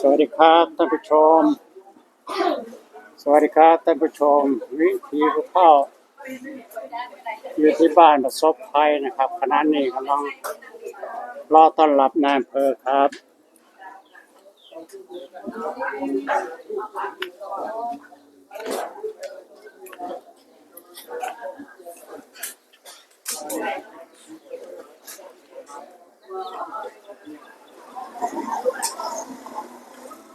สวัสดีครับท่านผู้ชม สวัสดีครับท่านผู้ชม วิธีผู้เฒ่าอยู่ที่บ้านประสบภัยนะครับขณะนี้กำลังรอต้อนรับนายอำเภอครับ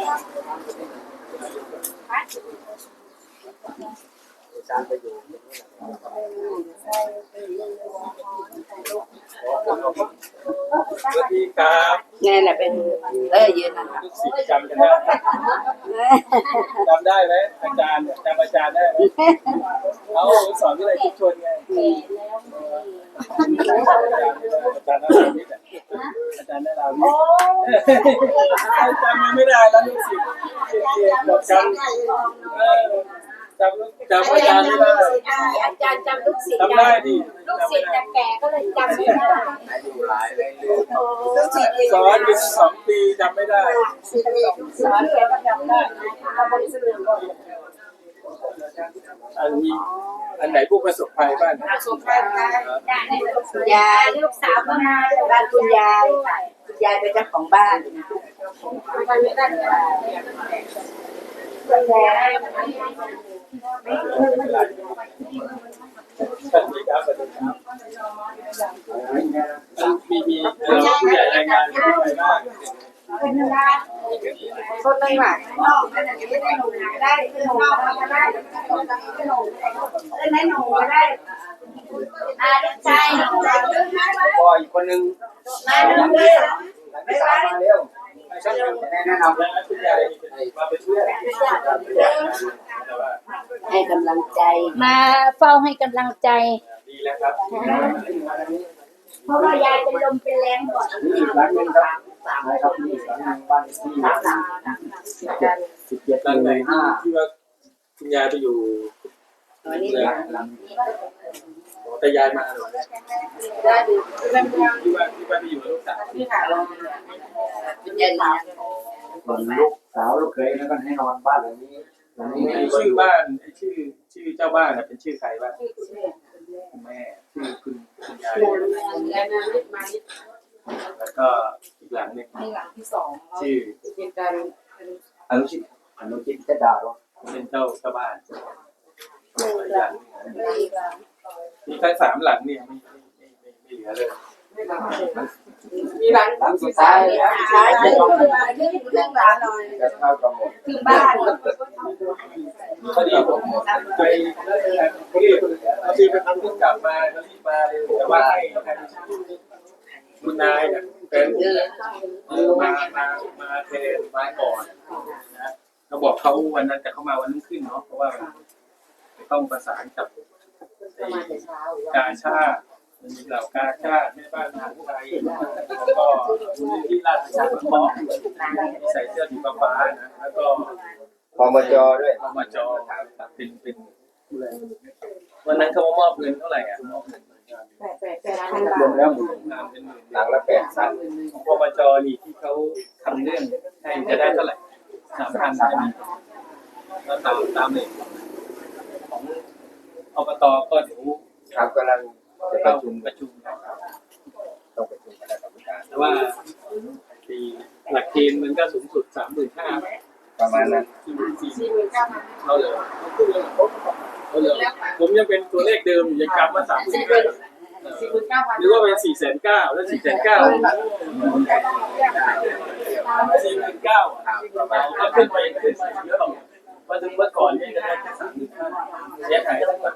Thank you. สวัสดีครับไงแหละเป็นเออยืนนั่นแหละลูกศิษย์จำกันได้จำได้ไหมอาจารย์เนี่ยจำอาจารย์ได้ไหมเขาสอนวิทยาลัยชุมชนไงอาจารย์นาราวิทย์อะอาจารย์นาราวิทย์จำไม่ได้แล้วลูกศิษย์บอกจำเออ จำจำอาจารย์ไม่ได้ อาจารย์จำลูกศิษย์จำได้ดิลูกศิษย์จะแก่ก็เลยจำไม่ได้สอนอยู่สองปีจำไม่ได้สอนแกก็จำได้เอาบริสุทธิ์ก่อนอันนี้อันไหนผู้ประสบภัยบ้างสุขภาพได้ในลูกคุณยายลูกสาวก็มาด้วยบ้านคุณยายคุณยายเป็นเจ้าของบ้านไปไม่ได้เลยคุณยายสวัสดี ครับสวัสดีครับมีมีเอ่อผู้ใหญ่รายงานผู้ใหญ่บ้างเป็นเลาคนนึงว่ะนอกก็จะไม่ได้หนูได้หนูก็ได้หนูได้หนูได้อาลูกชายหนูได้ลูกชายพออีกคนนึงมาลูกเลยหลังที่สามมาเร็ว ช่างแนะนำและผู้ใหญ่มาเป็นเพื่อนแต่ว่าให้กำลังใจ มาเฝ้าให้กำลังใจ ดีแล้วครับ เพราะว่ายายเป็นลมเป็นแรงก่อนนี่อีกหลังนึงครับนะครับนี่หลังนึงบ้านที่สิบเจ็ดหลังไหนห้าที่ว่าคุณยายไปอยู่วันนี้หลังหลัง แต่ยายมาหรอได้ดูที่ว่าที่ว่าไปอยู่กับลูกสาวที่ค่ะคุณยายมาส่วนลูกสาวลูกเคยแล้วก็ให้นอนบ้านหลังนี้หลังนี้ชื่อบ้านชื่อชื่อเจ้าบ้านเป็นชื่อใครบ้างคุณแม่ชื่อคุณคุณยายแล้วก็อีกหลังหนึ่งหลังที่สองชื่อเป็นการอนุชิตอนุชิตจะด่าเราเป็นเจ้าเจ้าบ้านหนึ่งหลังอีกหลัง มีทั้งสามหลังเนี่ยไม่ไม่ไม่ไม่ไม่เหลือเลย มีหลังหลังสุดท้ายหลังท้ายเป็นเรื่องเรื่องหลานหน่อยจะเท่ากับหมดคือบ้านพอดีผมไปพอดีพอดีไปทำเพิ่งกลับมาก็รีบมาเลยแต่ว่าให้คุณนายเนี่ยเป็นมา มา มาเทนมาก่อนนะเราบอกเขาวันนั้นแต่เขามาวันรุ่งขึ้นเนาะเพราะว่าต้องประสานกับ ไอ้กาชาติมันมีเหล่ากาชาติแม่บ้านมหาวิทยาลัยแล้วก็มูลนิธิราชประชานุเคราะห์ที่ใส่เสื้อสีฟ้าๆนะแล้วก็พอมาจอด้วยเอามาจอเป็นเป็นวันนั้นเขามามอบเงินเท่าไหร่อะมอบเงินรวมแล้วหมื่นงานเป็นหมื่นหลังละแปดพันของพมจนี่ที่เขาทำเรื่องให้จะได้เท่าไหร่สามพันใช่ไหมแล้วตามตามเลยของ อบตก็เดี๋ยวครับกำลังจะปเข้าระชุมประชุมนะครับต้องประชุมคณะกรรมการแต่ว่าปีหลักเกณฑ์มันก็สูงสุดสามหมื่นห้าประมาณนั้นสี่หมื่นสี่เขาเลยเขาเลยผมยังเป็นตัวเลขเดิมอยู่ยังกำว่าสามหมื่นห้าหรือว่าเป็นสี่แสนเก้าแล้วสี่แสนเก้าสี่หมื่นเก้าก็ขึ้นไปขึ้นไปเยอะหรอก ว่าถึงเมื่อก่อนนี่จะได้แค่สามหมื่นห้าเสียหายทั้งหมด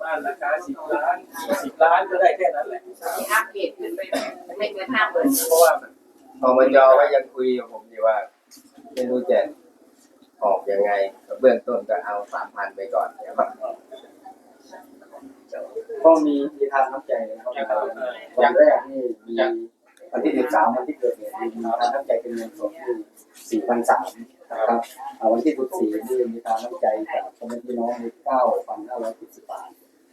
บ้านานราคาสิบล้านสิบล้านก็ได้แค่นั้นแหละที่อัปเกรดขึ้นไปไม่เกินห้าหมื่นเพราะว่ามันอบจก็ยังคุยกับผมอยู่ว่าไม่รู้จะออกยังไงเบื้องต้นก็เอาสามพันไปก่อนนะครับก็มีมีทานน้ำใจนะครับวันแรกนี่มีวันที่สิบสามวันที่เกิดเหตุมีทานน้ำใจเป็นเงินสดที่สี่พันสาม นะครับอ่าวันที่สิบสี่นี่มีทานน้ำใจจากพ่อแม่พี่น้องมีเก้าพันห้าร้อยสิบบาท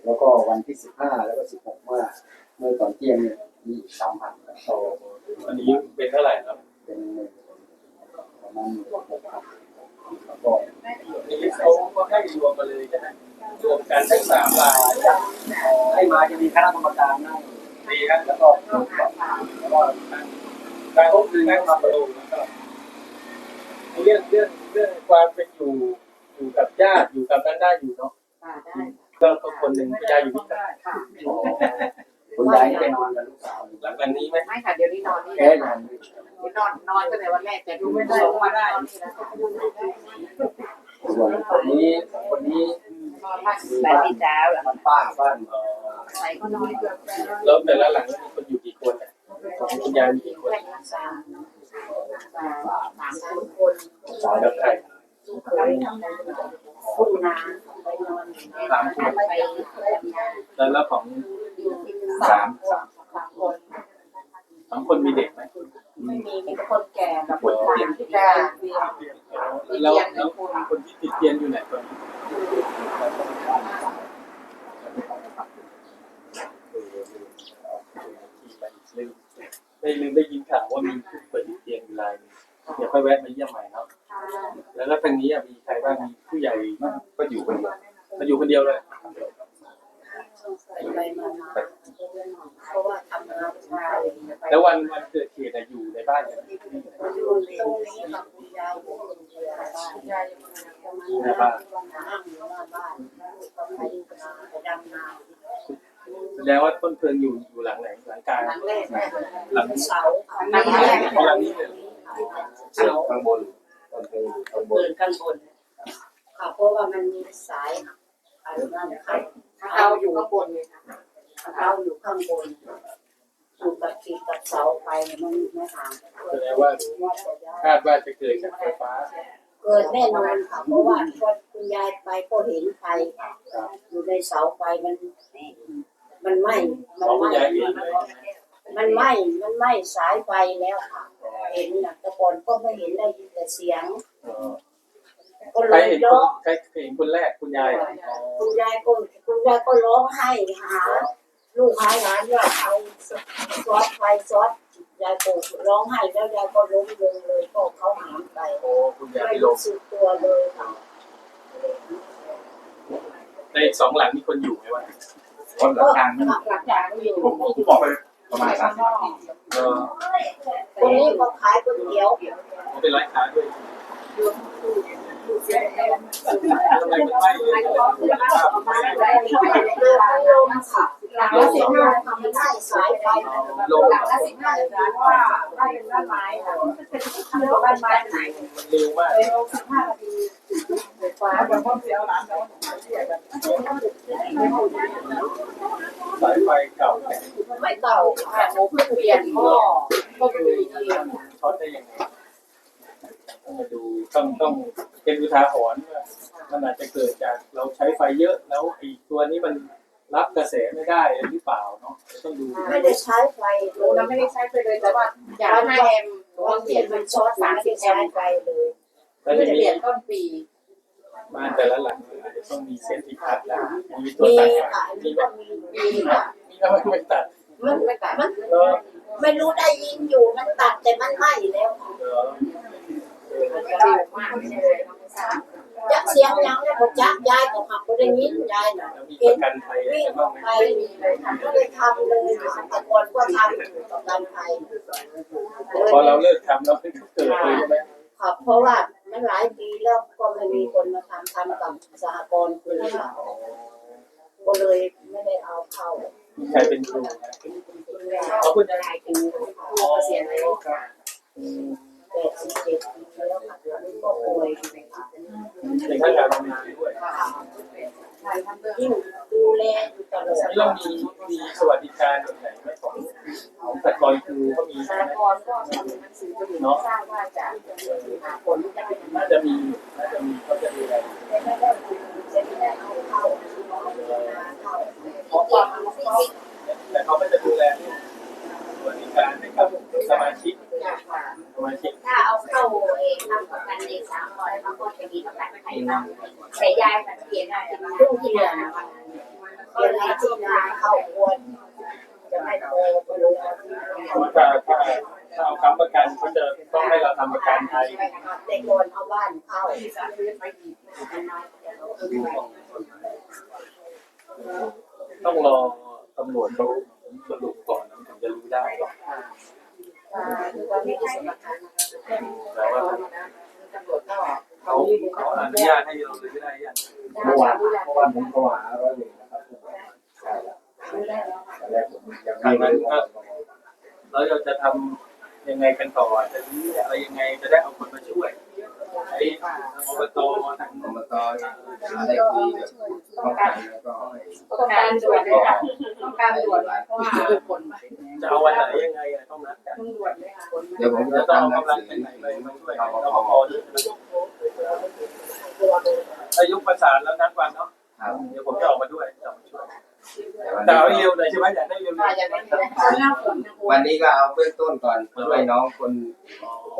แล้วก็วันที่สิบห้าแล้วก็สิบหกเมื่อเมื่อตอนเที่ยงเนี่ยมีอีกสามพันโตอันนี้เป็นเท่าไหร่ครับเป็นเงินประมาณหมื่นหกพันแล้วก็อันนี้เขาก็ให้รวมกันเลยใช่ไหมรวมกันทั้งสามรายให้มาจะมีคณะกรรมการนั่งดีครับแล้วก็แล้วก็การพบคือนั่งทำประตูแล้วก็ เรื่องเรื่องเรื่องความเป็นอยู่อยู่กับญาติอยู่กับด้านหน้าอยู่เนาะค่ะได้ก็ก็คนหนึ่งยายอยู่ที่ไหนค่ะคุณยายไปนอนกับลูกสาวหลังจากนี้ไหมไม่ค่ะเดี๋ยวนี้นอนนี่แค่แหละนอนนอนนอนตั้งแต่วันแรกแต่ดูไม่ได้ว่าได้ส่วนคนนี้คนนี้นอนบ้านใส่ที่เช้าแล้วมันป้าบ้านใส่ก็น้อยเกินไปแล้วแต่ละหลังมีคนอยู่กี่คนอะของคุณยายมีกี่คน สามสามสามคน สาว แล้วใครเคยคุณนาไปนอนสามคนไปทำงาน แล้วแล้วของ สามคนสามคน สองคนมีเด็กไหม ไม่มีมีแต่คนแก่กับคนทานที่จะเรียน แล้วแล้วคนที่ติดเตียงอยู่ไหนตอนนี้ลืมได้ลืมได้ยินข่าวว่ามีผู้ป่วยติดเตียงอยู่รายหนึงเดี๋ยวค่อยแวะมาเยี่ยมใหม่เนาะแล้วก็ทางนี้อะมีใครบ้างมีผู้ใหญ่บ้างก็อยู่คนเดียวมาอยู่คนเดียวเลย ไปมาเพราะว่าทำงานชาย แล้ววันวันเกิดเหตุอะอยู่ในบ้านกันอยู่ตรงนี้กับคุณยายคุณยายอยู่ในบ้านแสดงว่าต้นเพลิงอยู่อยู่หลังไหนหลังกลางหลังแรกหลังเสาหลังแรกหลังนี้เลยเชือกข้างบนต้นเพลิงข้างบนข้างบนค่ะเพราะว่ามันมีสายอะไรนั่นะคะเราอยู่ข้างบนเลยค่ะเราอยู่ข้างบน อยู่กับติดกับเสาไฟมันไม่ห่างแสดงว่าคาดว่าจะเกิดจากไฟฟ้าเกิดแน่นอนค่ะเพราะว่าพอคุณยายไปก็เห็นไฟอยู่ในเสาไฟมัน มันไหม้มันของไหคุณม้ยายเองเลยมันไหม้มันไหม้สายไฟแล้วค่ะ เห็นนะแต่ก่อนก็ไม่เห็นได้ยินแต่เสียงเออก็ใครเลยเห็นคร้อนงใครเห็นคนแรกคุณยายเหรออ๋อคุณยายก็คุณยายก็ร้องไห้หา ลูกหายหลานว่าเอาซอสไฟซอสยายก็ร้องไห้แล้วยายก็ล้มลงเลยก็เขาหามไปโอ้คุณยายไม่ไปลรู้งสึกตัวเลยค่ะในสองหลังมีคนอยู่ไหมวะคนหลังกลางหลักฐานอยู่ผมผมบอกไปประมาณสามสิบนาทีเออคนนี้ก็ขายก๋วยเตี๋ยวเป็นร้านค้าด้วยทำไมมันไหม้เลยลมค่ะ หลังละสิบห้าทำได้สายไฟลงหลังละสิบห้าเลยนะว่าบ้านเป็นบ้านไม้ค่ะทำบ้านไม้ไหนมันเร็วมากไปลงสิบห้านาทีไฟฟ้าบนห้องเสียร้านเราสายไฟเก่าไม่เก่าค่ะหนูเพิ่งเปลี่ยนหม้อก็ไม่มีที่ช็อตได้ยังไง มาดูต้องต้องเป็นอุทาหรณ์ว่ามันอาจจะเกิดจากเราใช้ไฟเยอะแล้วไอ้ตัวนี้มันรับกระแสไม่ได้หรือเปล่าเนาะต้องดูไม่ได้ใช้ไฟหนูเราไม่ได้ใช้ไปเลยแต่ว่าอยากให้แอมหนูบางเปทีลี่ยนมัมันนช็ช็ออตตสาสามมสิสิบบแอแอมมไฟเลยแล้วไม่จะได้มีเปลี่ยนต้นปีบ้านแต่ละหลังอาจจะต้องมีเส้นที่พัดแล้วมีตัวมีตัดค่ะมีไหมก็มีปีค่ะมีแล้วไม่ตัดมันไม่ตัดมันเออไม่รู้ได้ยินอยู่มันตัดแต่มันไหม้แล้ว ยักเสียงยังแล้วก็จักยายก็หักก็ได้ยินยายน่ะแล้วมีประกันวิ่งไหมไปก็เลยทำเลยแต่ก่อนก็ทำประกันภัยพอเราเลิกทำแล้วมันก็เกิดเลยใช่ไหมครับเพราะว่ามันหลายปีแล้วก็ไม่มีคนมาทำทำกับสหกรณ์คือค่ะก็เลยไม่ได้เอาเข้าใครเป็นครูนะขอบคุณยายคือพ่อเสียแล้วค่ แปดสิบเจ็ดแล้วค่ะตอนนี้ก็ป่วยในขั้นการทำงานด้วยยิ่งดูแลแลอยู่ตลอดนี่เรามีมีสวัสดิการแบบไหนไหมของของแต่กลครูก็มีสากลก็ทำหนังสือถึงทราบว่าจะหาผลจะเป็นน่าจะมีน่าจะมีเขาจะดูแล ไม่ได้จะไม่ได้เอาเข้าเข้าขอความรู้สึก แต่เขาก็จะดูแลเรื่องสวัสดิการให้กับสมาชิกสมาชิก ถ้าเอาเข้าเองทำประกันในสามร้อยมันก็จะมีประกันไทยบ้างแต่ยายแบบเปลี่ยนได้เป็นครึ่งที่ เหลือนะเรียนให้ที่นาเข้าควรจะไม่โตไปลงเพราะถ้าถ้าถ้าเอาคำประกันเขาจะต้องให้เราทำประกันไทยแต่ก่อนเอาบ้านเข้าต้องรอตำรวจเขาสรุปก่อนถึงจะรู้ได้หรอกตอนนี้ที่สำนักงานแต่ว่าตำรวจเขาเขาอนุญาตให้เราหรือไม่ได้ยัง เมื่อวานเมื่อวานผมโทรหาร้อยเวรนะครับใช่แล้วตอนแรกผมยังไม่รู้ว่าแล้วเราจะทำยังไงกันต่อจะนี้อะไรยังไงจะได้เอาคนมาช่วย ไอ้อบตทางอบตได้คุยกับป้องกันแล้วก็ต้องการด่วนเลยค่ะต้องการด่วนเพราะว่าผลจะเอาวันไหนยังไงต้องนัดกันต้องด่วนเลยค่ะเดี๋ยวผมจะจะต้องทำหนัเอางกำลัสืงอไปไหนไปมาช่วยรรปปภภด้วยอายุประสานแล้วนัดวันเนาะเดี๋ยวผมจะออกมาด้วยจะมาช่วย แต่วันแต่นี้เอาก็เร็วเลยใช่ไหมอยากได้เร็วอาจจะไม่ได้หน้าฝนนะวันนี้ก็เอาเบื้องต้นก่อนช่วยน้องคน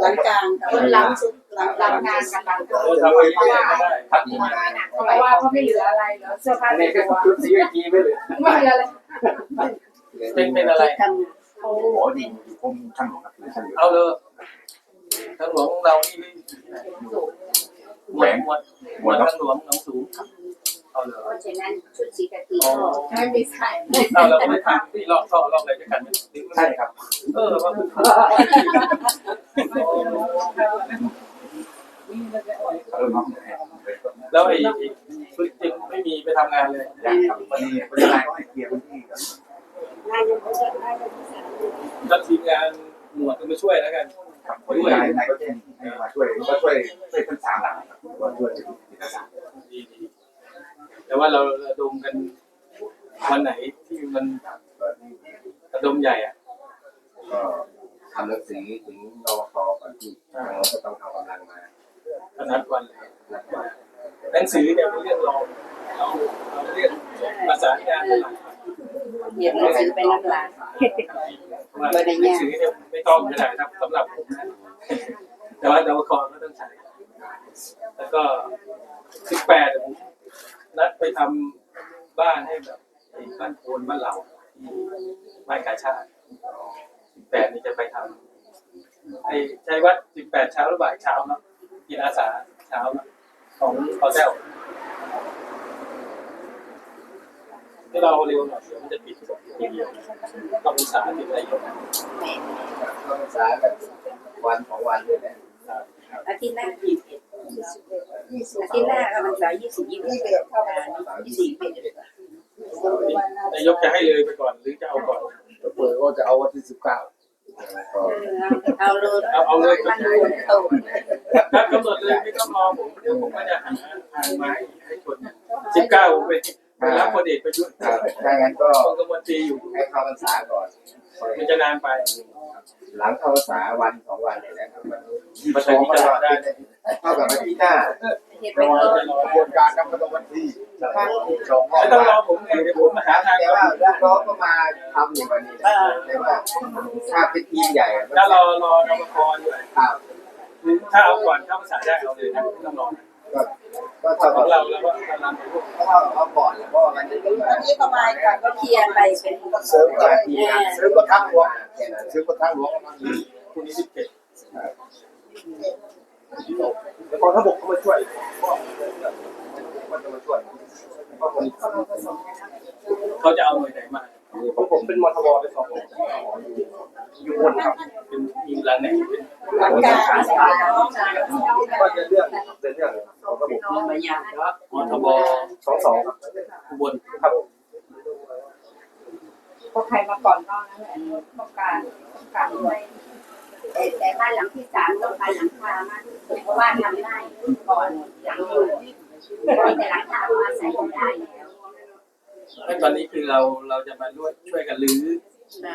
หลังกลางคนหลังสุดหลังหลังงานกันหลังๆโอ้ทำไปเรื่อยๆก็ได้พัฒนาเพราะว่าเขาไม่เหลืออะไรเหลือเสื้อผ้าอันในนี้ก็ตัวชุดสีเกีไม่เลยไม่เหลืออะไรเป็นเป็นอะไรโอ้โอ้ดีผมช่างหลวงครับช่างหลวงเอาเลยทางหลวงของเรานี่หมวดหมวดหมวดทางหลวงหนองสูง เอาเลยเพราะฉะนั้นชุดสีกะทิอ๋อก็ไม่มีใส่เอาเราไม่ทำที่ลอกท่อลอกอะไรด้วยกันไหมใช่ครับ เออว่าเออครับแล้วไอ้ชุดจริงไม่มีไปทำงานเลยอยากครับวันนี้วันนี้นายก็ให้เคลียร์พื้นที่กันแล้วทีมงานหมวดก็มาช่วยแล้วกันครับวันนี้นายนายก็แจ้งให้มาช่วยก็ช่วยช่วยทั้งสามหลังครับว่าช่วยจิตศาสตร์ดีดี แต่ว่าเราระดมกันวันไหนที่มันระดมใหญ่อะก็ทำหนังสือถึงรปภก่อนที่ทางเราก็ต้องเอากำลังมาก็นัดวันเลยหนังสือเนี่ยเป็นเรื่องรองเราเราเรียกประสานงานเป็นหลักเหยียบหนังสือไปน้ำลายว่าหนังสือเนี่ยไม่ต้องก็ได้ครับสำหรับผมนะแต่ว่าดาวคอก็ต้องใช้แล้วก็สิบแปดผม นัดไปทำบ้านให้แบบไอ้บ้านโพนบ้านเราที่บ้านกาชาติสิบแปดนี่จะไปทำไอ้ใช้วัดสิบแปดเช้าหรือบ่ายเช้าเนาะกินอาสาเช้าเนาะของคอเซลที่เราเร็วหน่อยเดี๋ยวมันจะปิดทีเดียวต้องอุตสาห์ที่นายกก็ศึกษากันวันของวันเลยแหละอาทิตย์หน้ายี่สิบ อาทิตย์หน้าก็มันสายยี่สิบยี่สิบเอ็ดเท่ากันยี่สิบเอ็ดนายกจะให้เลยไปก่อนหรือจะเอาก่อนเปิดก็จะเอาวันที่สิบเก้าก็เอาเลยเอาเอาเลยมันดูโตถ้ากำหนดเลยไม่ต้องรอผมเดี๋ยวผมก็จะหาทางไม้ให้ชนสิบเก้าผมไปไปรับพลเอกประยุทธ์ครับถ้างั้นก็องคมนตรีอยู่ให้เข้าพรรษาก่อน มันจะนานไป หลังเข้าพรรษาวันสองวันเนี่ยนะครับมันจะมีตลอดได้เท่ากับวันที่ห้าเหต่เป็นว่าต้นกระบวนการนั้นก็ต้องวันที่สองรอไม่ต้องรอผมไงเดี๋ยวผมมาหาทางแต่ว่าลูกน้องก็มาทำอยู่วันนี้แต่ว่าถ้าเป็นทีมใหญ่อะถ้ารอรอนมคอยู่ครับถ้าเอาก่อนเข้าภาษาได้เอาเลยนะไม่ต้องรอ ก็ก็เท่าขกัอบงเราแล้วก็กำลังก็เท่ากับเอาก่อนเพราะว่ามันจะต้องมาวันนี้ก็มากันก็เคลียร์ไปเป็นเสริมก็ทีงานเสริมก็ทางหลวงแค่นั้นเสริมก็ทางหลวงพรุ่งนี้สิบเจ็ดแล้วกองทัพบกก็มาช่วยมันจะมาช่วยเพราะคนเขาจะเอาหน่วยไหนมา ผมผมเป็นมทบไปสองอยู่บนครับ เป็นทีมรังไหนเป็นหลังการก็จะเรื่องเรื่องเรื่องกองทัพบมาอย่างมทบสองสองครับบลครับพวกใครมาก่อนนอกนั่นแหละต้องการต้องการด้วยแต่แต่บ้านหลังที่สามต้องการหลังคามากเพราะว่าทำได้ก่อนหลังอยู่แต่หลังคามาใส่ได้ แล้วขั้นตอนนี้คือเราเราจะมาช่วยช่วยกันรื้อ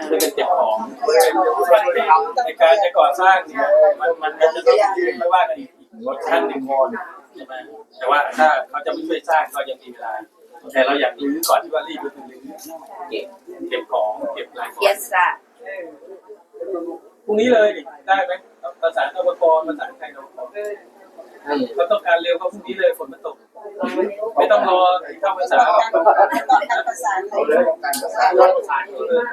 ช่วยกันเก็บของช่วยกันช่วยกันในการจะก่อสร้างเนี่ยมันมันมันจะต้องไม่ว่ากันอีกอีกขั้นหนึ่งใช่ไหมแต่ว่าถ้าเขาจะไม่ช่วยสร้างก็ยังมีเวลาแต่เราอยากรื้อก่อนที่ว่ารีบก็คือรื้อเก็บเก็บของเก็บรายขอเกียงรติศาสตร์พรุ่งนี้เลยดิได้ไหมประสานอบกประสานใครอบกเขาต้องการเร็วเขาพรุ่งนี้เลยฝนมันตก ไม่ต้องรอเข้าภาษาต้องการประสานเลยการประสานรประสานเลย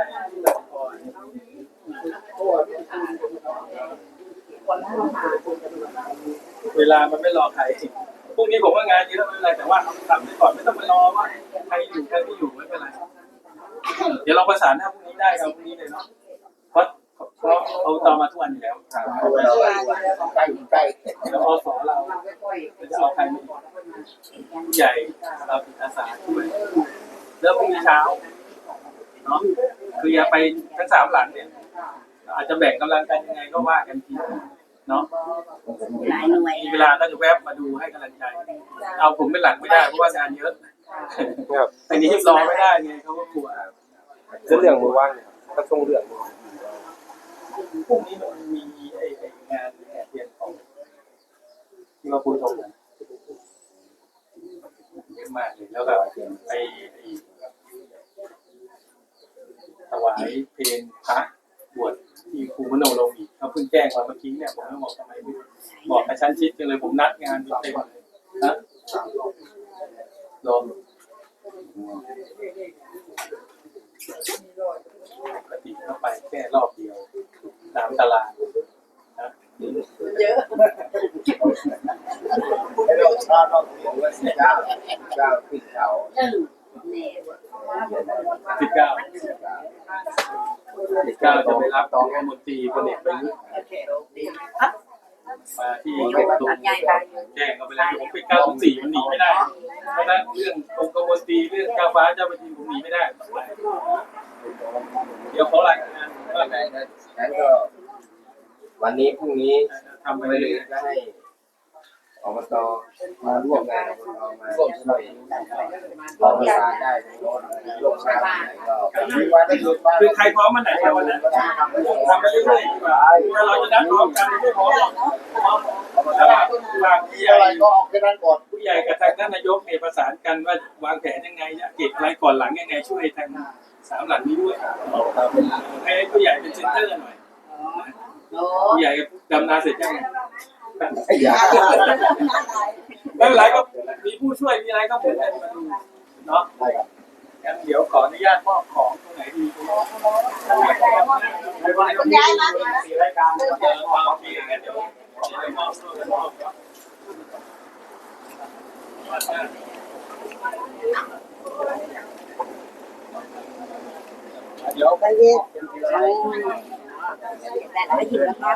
เวลามันไม่รอใครพรุ่งนี้ผมว่างานเยอะไม่เป็นไรแต่ว่าทำไปก่อนไม่ต้องไปรอว่าใครอยู่ใครไม่อยู่ไม่เป็นไรเดี๋ยวเราประสานถ้าพรุ่งนี้ได้เราพรุ่งนี้เลยเนาะ เพราะเอาต่อมาทุกวันอยู่แล้วเอาเราใกล้ใกล้แล้วอสเราจะเอาใครมาผู้ใหญ่เราจิตอาสาช่วยเริ่มพรุ่งนี้เช้าเนาะคืออย่าไปทั้งสามหลังเนี่ย อาจจะแบ่งกำลังกันยังไงก็ว่ากันทีเนาะหลายหน่วยมีเวลาก็จะแวบมาดูให้กำลังใจ เอาผมเป็นหลักไม่ได้เพราะว่างานเยอะอันนี้รอไม่ได้ไงเขาก็กลัวจะเรื่องมือว่างเนี่ยถ้าช่วงเรื่อง พรุ่งนี้มันมีไอ้ไอ้งานแห่เทียนของที่ว่าคุณทงเยอะมากเลยแล้วแบบไอ้ถวายเพลงพระบวชที่ครูมโนลงอีกเขาเพิ่งแจ้งมาเมื่อกี้เนี่ยผมก็บอกทำไมไม่บอกกระชั้นชิดจังเลยผมนัดงานไปเต็มเลยนะลองปกติเข้าไปแค่รอบามตารางนะให้เราชาติเราเขียนว่าสิบเก้าเก้าขึ้นเขานี่สิบเก้าสิบเก้าจะไปรับตองมนตรีพลเอกประยุทธ์มาที่ตูตัดใหญ่ไปแจ้งเขาไปแล้วผมเป็นเก้าถึงสี่มันหนีไม่ได้ เพราะฉะนั้นเรื่ององค์กรมนตรีเรื่องเจ้าฟ้าเจ้าประทีผมหนีไม่ได้ เดี๋ยวเขารายงานว่าไหนนั้นก็ วันนี้พรุ่งนี้ทำไปไม่เลเลยยก็ให้อบตมาร่วมงานอบตมาร่วมช่วยขอประสานได้ร่วมงานไหนก็มีวันได้หยุดบ้างคือใครพร้อมมันไหนแค่วันนั้นทำไปเรื่อยๆดีกว่าถ้าเราจะนัดพร้อมกันไม่พร้อมหรอกแล้ววางผู้ใหญ่อะไรก็ออกแค่นั้นก่อนผู้ใหญ่กับทางท่านนายกเนี่ยประสานกันว่าวางแผนยังไงจะเก็บรายก่อนหลังยังไงช่วยทางสามหลังนี้ด้วยให้ผู้ใหญ่เป็นเซ็นเตอร์หน่อยโอ้ ผู้ใหญ่ดำนาเสร็จยังไงอย่าไม่เป็นไรก็มีผู้ช่วยมีอะไรก็เหมือนกันมาดูเนาะงั้นเดี๋ยวขออนุญาตมอบของตรงไหนดีคุณยายมาสี่รายการเดี๋ยววางปีกันเดี๋ยวเดี๋ยวมอบช่วยกันมอบก่อนเดี๋ยวใจเย็น แต่ละหยิบแล้วก็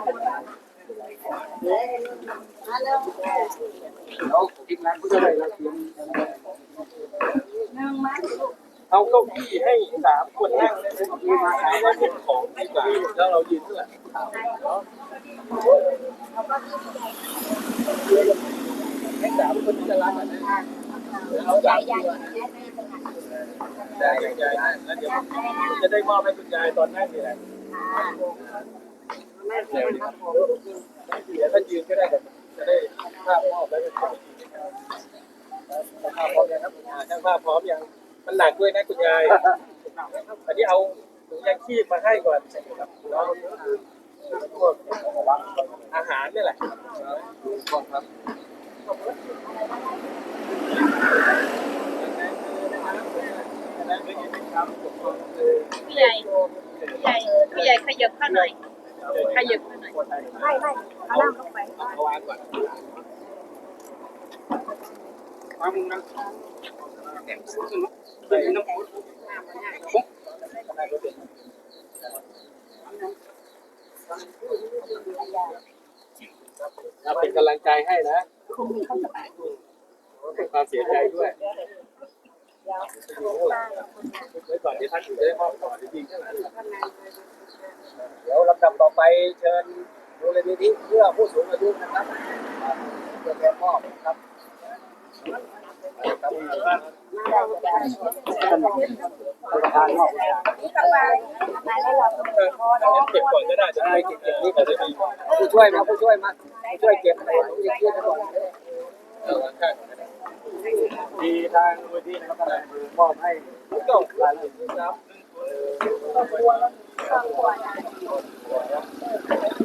เอาเก้าอี้ให้สามคนนั่งเลยนะให้ได้เป็นของดีกว่าแล้วเรายืนเท่าไหร่ให้สามคนจะรับอะนะใหญ่ใหญ่ได้คุณยายแล้วเดี๋ยวจะได้มอบให้คุณยายตอนนั่งนี่แหละ เดี๋ยวถ้ายืนก็ได้จะได้ภาพมอบแล้วก็ถ่ายภาพพร้อมยังครับช่างภาพพร้อมยังมันหนักด้วยนะคุณยายอันนี้เอาถุงยางชีพมาให้ก่อนครับเนาะพวกอาหารนี่แหละครบครับ ผู้ใหญ่ผู้ใหญ่ผู้ใหญ่ขยับเข้าหน่อย ขยับเข้าหน่อยไม่ไม่เอาล่างลงไปเอาวางก่อนวางมุมนั้นเป็นน้ำพุปุ๊บเราเป็นกำลังใจให้นะเป็นความเสียใจด้วย ไว้ก่อนที่ท่านอยู่จะได้มอบต่อจริงๆใช่ไหมเดี๋ยวลำดับต่อไปเชิญมูลนิธิเพื่อผู้สูงอายุนะครับเพื่อแทนมอบนะครับเก็บก่อนก็ได้จะได้เก็บเก็บนี่ก็จะดีผู้ช่วยมาผู้ช่วยมาผู้ช่วยเก็บไปผมจะเครียดไปก่อน มีทางมูลที่นะครับกำลังมอบให้ทุกดอกรายละเอียดครับ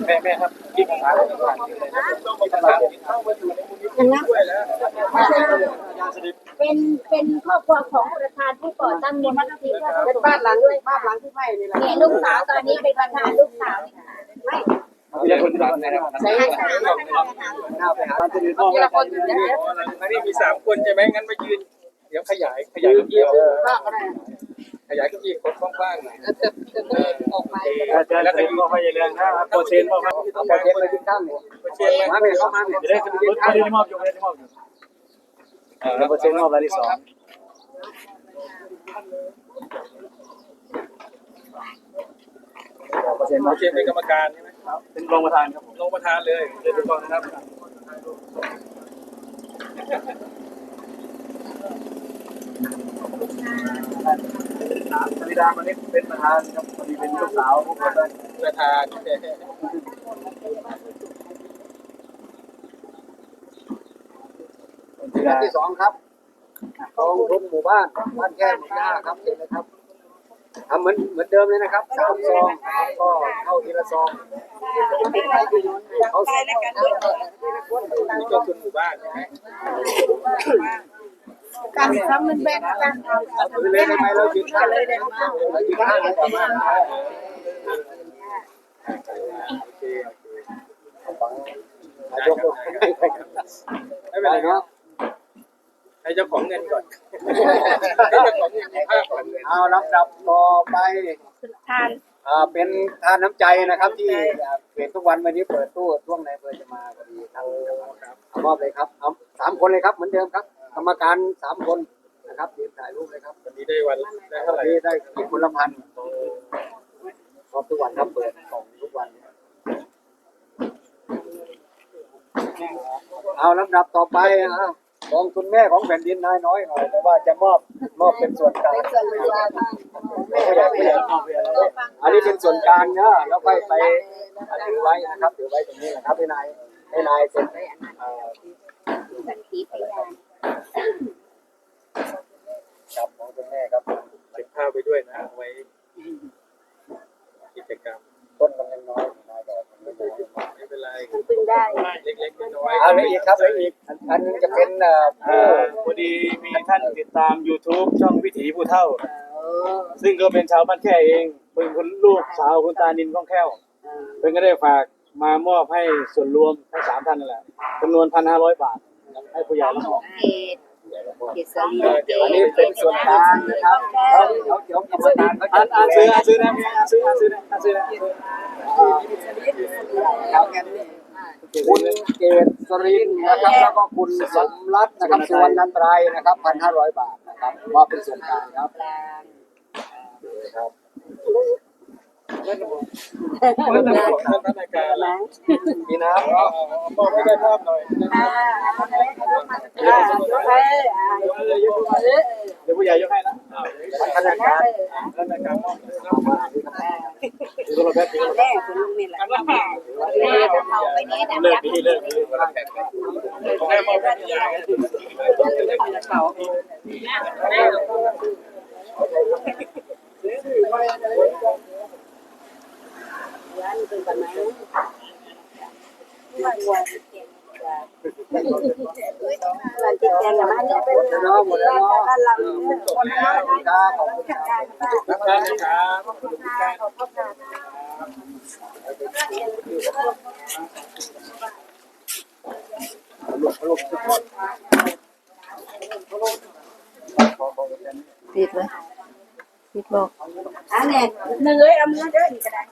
แม่แม่ครับกินอาหารอะไรต่างๆกินอะไรนะต้องมีตลาดเข้าไปสู่ในมูลนิธิด้วยแล้วยาสลิปเป็นเป็นครอบครัวของประธานผู้ก่อตั้งมูลนิธิว่าเป็นบ้านหลังเลยบ้านหลังที่ไม่นี่แหละนี่ลูกสาวตอนนี้เป็นประธานลูกสาวนี่ค่ะไม่ เรียกคนที่รักนะครับใช่ค่ะหน้าไหาการจะมีข้อทีละคนอันนี้มีสามคนใช่ไหมงั้นมายืน เดี๋ยวขยายขยายเกี่ยวขยายเก้าอี้คนกว้างๆหน่อยออกไปแล้วก็มีข้อพยายามนะครับโปรเชนมอบครับต้องไปเช็คไปที่ข้างนี่เชียร์มาเมย์เข้ามาเมย์จะได้ขึ้นรถได้มอบอยู่ไม่ได้มอบอยู่แล้วโปรเชนมอบรายที่สองโปรเชนมอบเชียร์เป็นกรรมการใช่ไหม เป็นรองประธานครับผมลงประธานเลยเดี๋ยวทุกคนนะครับสวิดามันนี่เป็นประธานครับพอดีเป็นลูกสาวผู้คนเลยประธานที่นัดที่สองครับกองทุนหมู่บ้านบ้านแค่หมู่หน้าครับเห็นไหมครับ ทำเหมือนเหมือนเดิมเลยนะครับสามซองก็เข้าทีละซองเขานี่ก็คุณหมู่บ้านใช่ไหมการทำเงินแบงก์กันถือเลยได้ไหมเรายืนข้างเลยได้ไหมเรายืนข้างเลยประมาณนายกไม่เป็นไรเนาะให้ เจ้าของเงินก่อนให้เจ้าของเงินภาพก่อนเอาลำดับต่อไปทานอ่าเป็นทานน้ำใจนะครับที่เห็นทุกวันวันนี้เปิดตู้ช่วงไหนเปิดจะมาพอดีทางเอามอบเลยครับเอาสามคนเลยครับเหมือนเดิมครับ กรรมการสามคนนะครับยืนถ่ายรูปเลยครับวันนี้ได้วันได้เท่าไหร่วันนี้ได้กินคนละพันชอบทุกวันครับเปิดกล่องทุกวันเอาลำดับต่อไปอะ กองทุนแม่ของแผ่นดินนายน้อยหน่อยแต่ว่าจะมอบมอบเป็นส่วนกลางไม่ใช่ไม่ใช่มอบเป็นอะไรอันนี้เป็นส่วนกลางเนอะแล้วค่อยไปถือไว้นะครับถือไว้ตรงนี้นะครับให้นายให้นายเป็นเอ่อสักขีพยานครับของคุณแม่ครับเก็บภาพไปด้วยนะเอาไว้กิจกรรม ต้นมันยังน้อยนายบอกมันไม่ได้เยอะมากไม่เป็นไรพึ่งได้เล็กๆน้อยเอาเลยอีกครับเลยอีกอันอันนึงจะเป็นเอ่อเอ่อพอดีมีท่านติดตาม YouTube ช่องวิถีผู้เท่า ซึ่งก็เป็นชาวบ้านแค่เอง เป็นคนลูกสาวคุณตานินคล่องแคล่วเพิ่นก็ได้ฝากมามอบให้ส่วนรวมให้สามท่านนั่นแหละจำนวนพันห้าร้อยบาทให้ผู้ใหญ่ละหมดเกต เกตสลีเกอันนี้เป็นส่วนกลางนะครับเดี๋ยวกรรมการเขาอ่านจะอ่านซื้ออ่านซื้อนะอ่านซื้ออ่านซื้อนะอ่านซื้อนะคุณเกศสรินนะครับแล้วก็คุณสมรัตน์นะครับสุวรรณันตรายนะครับพันห้าร้อยบาทนะครับว่าเป็นส่วนกลางครับๆแล้ มีน้ำอ๋อมองไม่ได้ภาพหน่อยเดี๋ยวผู้ใหญ่ยกให้นะพนักงานพนักงานมองถือคนละแป๊บถือคนละแม่คุณลุงนี่แหละแม่จะเอาไปนี่นะเลิกดีเลิกดีของแม่มองเป็นยายวันที่แกงกับมันเนี่ยเป็นเนาะหมดแล้วเนาะบ้านเราขอบคุณครับขอบคุณครับขอบคุณครับครับปิดไหมปิดบอกอันนี้เนื้อเอามือเด้อนี่ก็ได้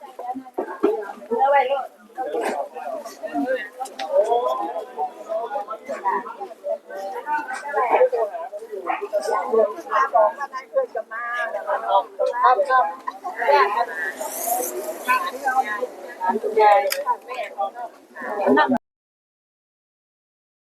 เนื้อไว้ลูกคุณยาย